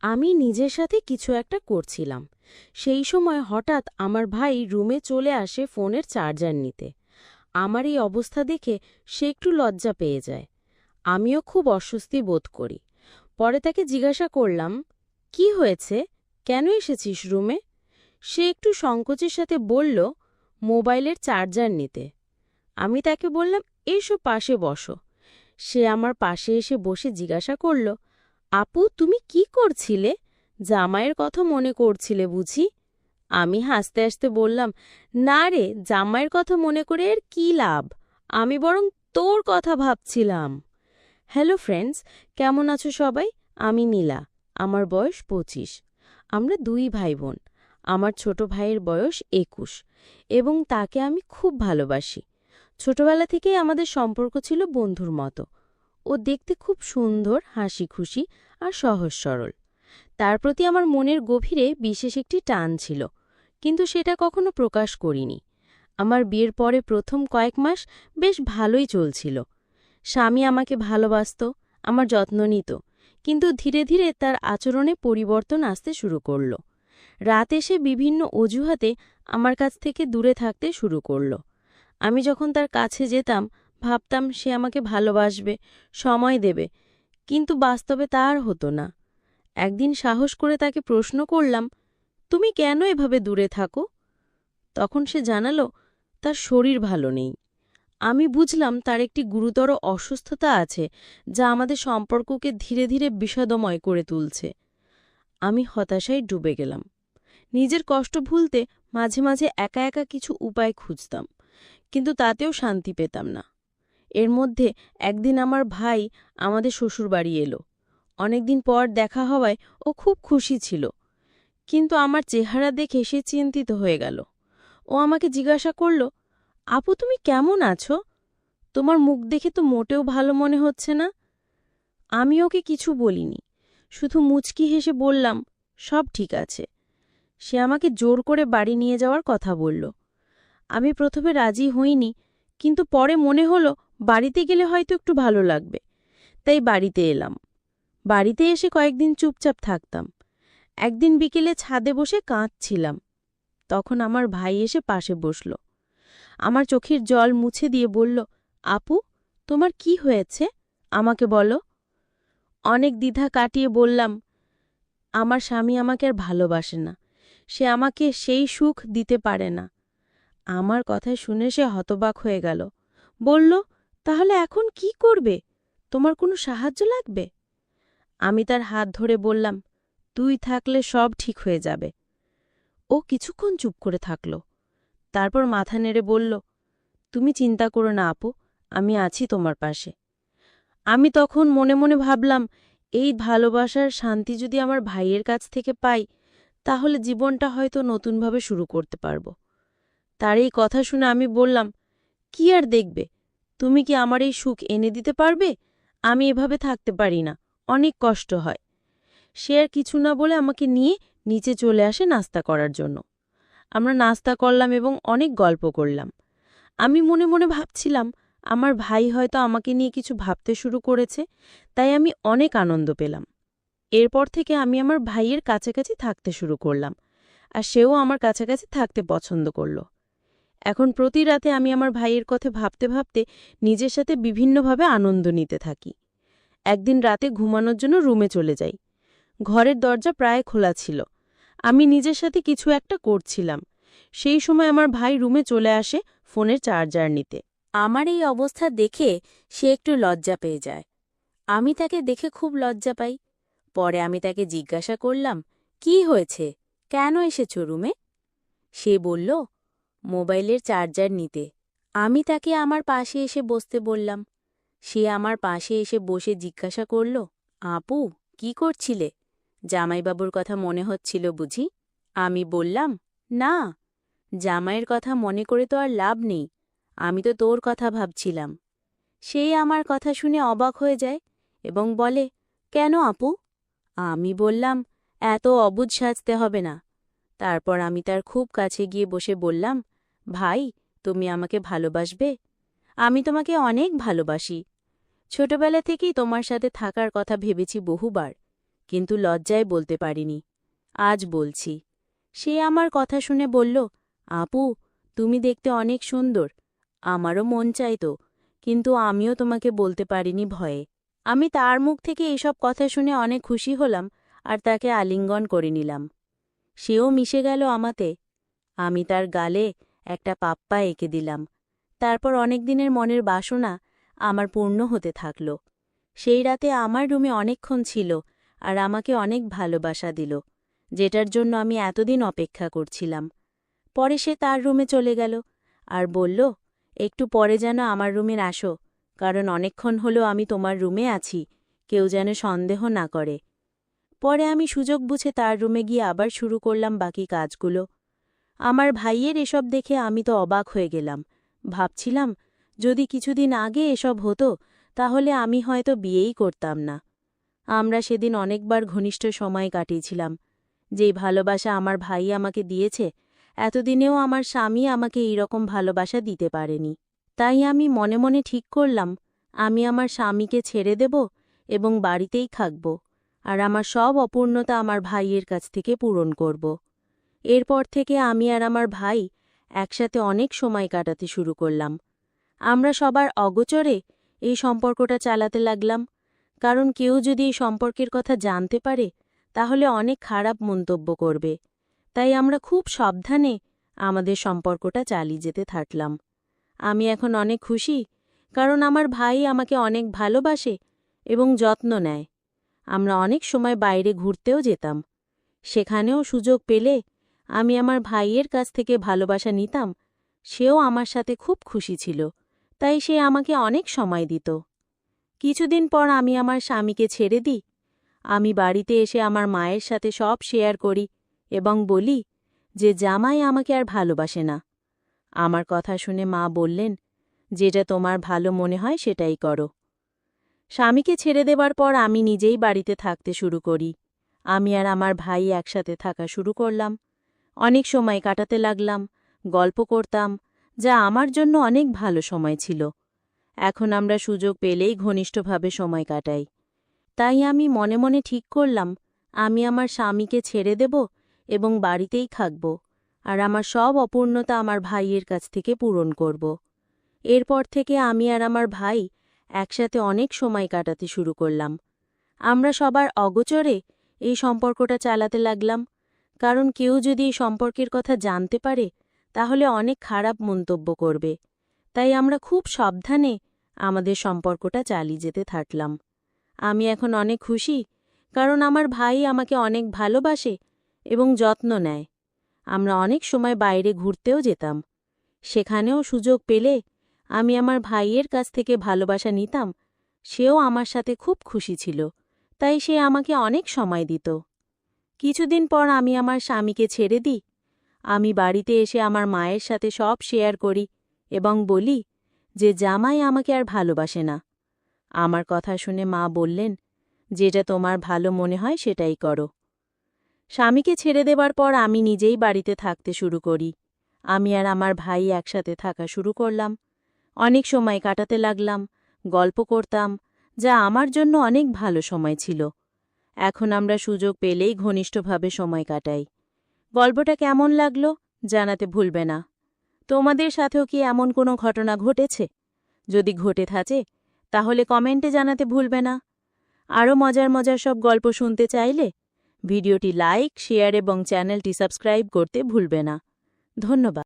আমি নিজের সাথে কিছু একটা করছিলাম। সেই সময় হঠাৎ আমার ভাই রুমে চলে আসে ফোনের চার্জার নিতে। আমার এই অবস্থা দেখে সে একটু লজ্জা পেয়ে যায়। আমিও খুব অস্বস্তি বোধ করি। পরে তাকে জিজ্ঞাসা করলাম, কি হয়েছে? কেন এসেছিস রুমে? সে একটু সংকোচের সাথে বলল, মোবাইলের চার্জার নিতে। আমি তাকে বললাম, এসো পাশে বসো। সে আমার পাশে এসে বসে জিজ্ঞাসা করল আপু, তুমি কি করছিলে? জামাইয়ের কথা মনে করছিলে বুঝি? আমি হাসতে হাসতে বললাম, না রে, জামাইয়ের কথা মনে করে এর কি লাভ? আমি বরং তোর কথা ভাবছিলাম। হ্যালো ফ্রেন্ডস কেমন আছো সবাই? আমি নীলা, আমার বয়স পঁচিশ। আমরা দুই ভাই বোন আমার ছোট ভাইয়ের বয়স একুশ, এবং তাকে আমি খুব ভালোবাসি। ছোটবেলা থেকেই আমাদের সম্পর্ক ছিল বন্ধুর মতো। ও দেখতে খুব সুন্দর হাসি খুশি আর সহজ সরল। তার প্রতি আমার মনের গভীরে বিশেষ একটি টান ছিল, কিন্তু সেটা কখনো প্রকাশ করিনি। আমার বিয়ের পরে প্রথম কয়েক মাস বেশ ভালোই চলছিল। স্বামী আমাকে ভালোবাসত, আমার যত্ন নিত, কিন্তু ধীরে ধীরে তার আচরণে পরিবর্তন আসতে শুরু করল। রাতে সে বিভিন্ন অজুহাতে আমার কাছ থেকে দূরে থাকতে শুরু করল। আমি যখন তার কাছে যেতাম, ভাবতাম সে আমাকে ভালোবাসবে, সময় দেবে কিন্তু বাস্তবে তা আর হতো না। একদিন সাহস করে তাকে প্রশ্ন করলাম, তুমি কেন এভাবে দূরে থাকো? তখন সে জানালো, তার শরীর ভালো নেই। আমি বুঝলাম তার একটি গুরুতর অসুস্থতা আছে, যা আমাদের সম্পর্ককে ধীরে ধীরে বিষাদময় করে তুলছে। আমি হতাশায় ডুবে গেলাম। নিজের কষ্ট ভুলতে মাঝে মাঝে একা একা কিছু উপায় খুঁজতাম, কিন্তু তাতেও শান্তি পেতাম না। এর মধ্যে একদিন আমার ভাই আমাদের শ্বশুরবাড়ি এলো। অনেকদিন পর দেখা হওয়ায় ও খুব খুশি ছিল। কিন্তু আমার চেহারা দেখে সে চিন্তিত হয়ে গেল। ও আমাকে জিজ্ঞাসা করল, আপু, তুমি কেমন আছো? তোমার মুখ দেখে তো মোটেও ভালো মনে হচ্ছে না। আমি ওকে কিছু বলিনি, শুধু মুচকি হেসে বললাম, সব ঠিক আছে। সে আমাকে জোর করে বাড়ি নিয়ে যাওয়ার কথা বলল। আমি প্রথমে রাজি হইনি কিন্তু পরে মনে হলো বাড়িতে গেলে হয়তো একটু ভালো লাগবে। তাই বাড়িতে এলাম। বাড়িতে এসে কয়েকদিন চুপচাপ থাকতাম। একদিন বিকেলে ছাদে বসে কাঁদছিলাম। তখন আমার ভাই এসে পাশে বসল। আমার চোখের জল মুছে দিয়ে বলল, আপু, তোমার কি হয়েছে? আমাকে বলো। অনেক দ্বিধা কাটিয়ে বললাম, আমার স্বামী আমাকে আর ভালোবাসে না। সে আমাকে সেই সুখ দিতে পারে না। আমার কথা শুনে সে হতবাক হয়ে গেল। বলল, তাহলে এখন কি করবে? তোমার কোনো সাহায্য লাগবে? আমি তার হাত ধরে বললাম, তুই থাকলে সব ঠিক হয়ে যাবে। ও কিছুক্ষণ চুপ করে থাকল। তারপর মাথা নেড়ে বলল, তুমি চিন্তা করো না আপু, আমি আছি তোমার পাশে। আমি তখন মনে মনে ভাবলাম, এই ভালোবাসার শান্তি যদি আমার ভাইয়ের কাছ থেকে পাই, তাহলে জীবনটা হয়তো নতুনভাবে শুরু করতে পারব। তার এই কথা শুনে আমি বললাম, কি আর দেখবে? তুমি কি আমার এই সুখ এনে দিতে পারবে? আমি এভাবে থাকতে পারি না, অনেক কষ্ট হয়। সে আর কিছু না বলে আমাকে নিয়ে নিচে চলে আসে নাস্তা করার জন্য। আমরা নাস্তা করলাম এবং অনেক গল্প করলাম। আমি মনে মনে ভাবছিলাম, আমার ভাই হয়তো আমাকে নিয়ে কিছু ভাবতে শুরু করেছে, তাই আমি অনেক আনন্দ পেলাম। এরপর থেকে আমি আমার ভাইয়ের কাছাকাছি থাকতে শুরু করলাম, আর সেও আমার কাছাকাছি থাকতে পছন্দ করল। এখন প্রতি রাতে আমি আমার ভাইয়ের কথা ভাবতে ভাবতে নিজের সাথে বিভিন্নভাবে আনন্দ নিতে থাকি। একদিন রাতে ঘুমানোর জন্য রুমে চলে যাই। ঘরের দরজা প্রায় খোলা ছিল। আমি নিজের সাথে কিছু একটা করছিলাম। সেই সময় আমার ভাই রুমে চলে আসে ফোনের চার্জার নিতে। আমার এই অবস্থা দেখে সে একটু লজ্জা পেয়ে যায়। আমি তাকে দেখে খুব লজ্জা পাই। পরে আমি তাকে জিজ্ঞাসা করলাম, কি হয়েছে? কেন এসেছ রুমে? সে বলল মোবাইলের চার্জার নিতে। আমি তাকে আমার পাশে এসে বসতে বললাম। সে আমার পাশে এসে বসে জিজ্ঞাসা করল, আপু, কি করছিলে? জামাইবাবুর কথা মনে হচ্ছিল বুঝি। আমি বললাম, না, জামাইয়ের কথা মনে করে তো আর লাভ নেই। আমি তো তোর কথা ভাবছিলাম। সেই আমার কথা শুনে অবাক হয়ে যায় এবং বলে, কেন আপু? আমি বললাম, এত অবুধ সাজতে হবে না। তারপর আমি তার খুব কাছে গিয়ে বসে বললাম ভাই, তুমি আমাকে ভালোবাসবে? আমি তোমাকে অনেক ভালোবাসি। ছোটবেলা থেকেই তোমার সাথে থাকার কথা ভেবেছি বহুবার, কিন্তু লজ্জায় বলতে পারিনি। আজ বলছি। সে আমার কথা শুনে বলল, আপু, তুমি দেখতে অনেক সুন্দর। আমারও মন চাইতো, কিন্তু আমিও তোমাকে বলতে পারিনি ভয়ে। আমি তার মুখ থেকে এসব কথা শুনে অনেক খুশি হলাম আর তাকে আলিঙ্গন করে নিলাম। সেও মিশে গেল আমাতে। আমি তার গালে একটা পাপ্পা এঁকে দিলাম। তারপর অনেক দিনের মনের বাসনা আমার পূর্ণ হতে থাকল। সেই রাতে আমার রুমে অনেকক্ষণ ছিল আর আমাকে অনেক ভালোবাসা দিল, যেটার জন্য আমি এতদিন অপেক্ষা করছিলাম। পরে সে তার রুমে চলে গেল আর বলল, একটু পরে যেন আমার রুমের আসো, কারণ অনেকক্ষণ হলো আমি তোমার রুমে আছি, কেউ যেন সন্দেহ না করে। পরে আমি সুযোগ বুঝে তার রুমে গিয়ে আবার শুরু করলাম বাকি কাজগুলো। আমার ভাইয়ের এসব দেখে আমি তো অবাক হয়ে গেলাম। ভাবছিলাম, যদি কিছুদিন আগে এসব হতো, তাহলে আমি হয়তো বিয়েই করতাম না। আমরা সেদিন অনেকবার ঘনিষ্ঠ সময় কাটিয়েছিলাম। যেই ভালোবাসা আমার ভাই আমাকে দিয়েছে, এতদিনেও আমার স্বামী আমাকে এইরকম ভালোবাসা দিতে পারেনি। তাই আমি মনে মনে ঠিক করলাম, আমি আমার স্বামীকে ছেড়ে দেব এবং বাড়িতেই থাকব, আর আমার সব অপূর্ণতা আমার ভাইয়ের কাছ থেকে পূরণ করব। এরপর থেকে আমি আর আমার ভাই একসাথে অনেক সময় কাটাতে শুরু করলাম। আমরা সবার অগোচরে এই সম্পর্কটা চালাতে লাগলাম, কারণ কেউ যদি এই সম্পর্কের কথা জানতে পারে, তাহলে অনেক খারাপ মন্তব্য করবে। তাই আমরা খুব সাবধানে আমাদের সম্পর্কটা চালিয়ে যেতে থাকলাম। আমি এখন অনেক খুশি, কারণ আমার ভাই আমাকে অনেক ভালোবাসে এবং যত্ন নেয়। আমরা অনেক সময় বাইরে ঘুরতেও যেতাম। সেখানেও সুযোগ পেলে আমি আমার ভাইয়ের কাছ থেকে ভালোবাসা নিতাম, সেও আমার সাথে খুব খুশি ছিল, তাই সে আমাকে অনেক সময় দিত। কিছুদিন পর আমি আমার স্বামীকে ছেড়ে দিই। আমি বাড়িতে এসে আমার মায়ের সাথে সব শেয়ার করি এবং বলি যে, জামাই আমাকে আর ভালোবাসে না। আমার কথা শুনে মা বললেন, যেটা তোমার ভালো মনে হয় সেটাই করো। স্বামীকে ছেড়ে দেবার পর আমি নিজেই বাড়িতে থাকতে শুরু করি। আমি আর আমার ভাই একসাথে থাকা শুরু করলাম। অনেক সময় কাটাতে লাগলাম, গল্প করতাম, যা আমার জন্য অনেক ভালো সময় ছিল। এখন আমরা সুযোগ পেলেই ঘনিষ্ঠভাবে সময় কাটাই। তাই আমি মনে মনে ঠিক করলাম, আমি আমার স্বামীকে ছেড়ে দেব এবং বাড়িতেই থাকব, আর আমার সব অপূর্ণতা আমার ভাইয়ের কাছ থেকে পূরণ করব। এরপর থেকে আমি আর আমার ভাই একসাথে অনেক সময় কাটাতে শুরু করলাম। আমরা সবার অগোচরে এই সম্পর্কটা চালাতে লাগলাম কারণ কেউ যদি এই সম্পর্কের কথা জানতে পারে, তাহলে অনেক খারাপ মন্তব্য করবে। তাই আমরা খুব সাবধানে আমাদের সম্পর্কটা চালিয়ে যেতে থাকলাম। আমি এখন অনেক খুশি, কারণ আমার ভাই আমাকে অনেক ভালোবাসে এবং যত্ন নেয়। আমরা অনেক সময় বাইরে ঘুরতেও যেতাম। সেখানেও সুযোগ পেলে আমি আমার ভাইয়ের কাছ থেকে ভালোবাসা নিতাম। সেও আমার সাথে খুব খুশি ছিল, তাই সে আমাকে অনেক সময় দিত। কিছুদিন পর আমি আমার স্বামীকে ছেড়ে দিই। আমি বাড়িতে এসে আমার মায়ের সাথে সব শেয়ার করি এবং বলি যে, জামাই আমাকে আর ভালোবাসে না। আমার কথা শুনে মা বললেন, যেটা তোমার ভালো মনে হয় সেটাই করো। স্বামীকে ছেড়ে দেবার পর আমি নিজেই বাড়িতে থাকতে শুরু করি। আমি আর আমার ভাই একসাথে থাকা শুরু করলাম। অনেক সময় কাটাতে লাগলাম, গল্প করতাম, যা আমার জন্য অনেক ভালো সময় ছিল। এখন আমরা সুযোগ পেলেই ঘনিষ্ঠভাবে সময় কাটাই। গল্পটা কেমন লাগল জানাতে ভুলবে না। তোমাদের সাথেও কি এমন কোনো ঘটনা ঘটেছে? যদি ঘটে থাকে, তাহলে কমেন্টে জানাতে ভুলবে না। আরও মজার মজার সব গল্প শুনতে চাইলে ভিডিওটি লাইক, শেয়ার এবং চ্যানেলটি সাবস্ক্রাইব করতে ভুলবে না। ধন্যবাদ।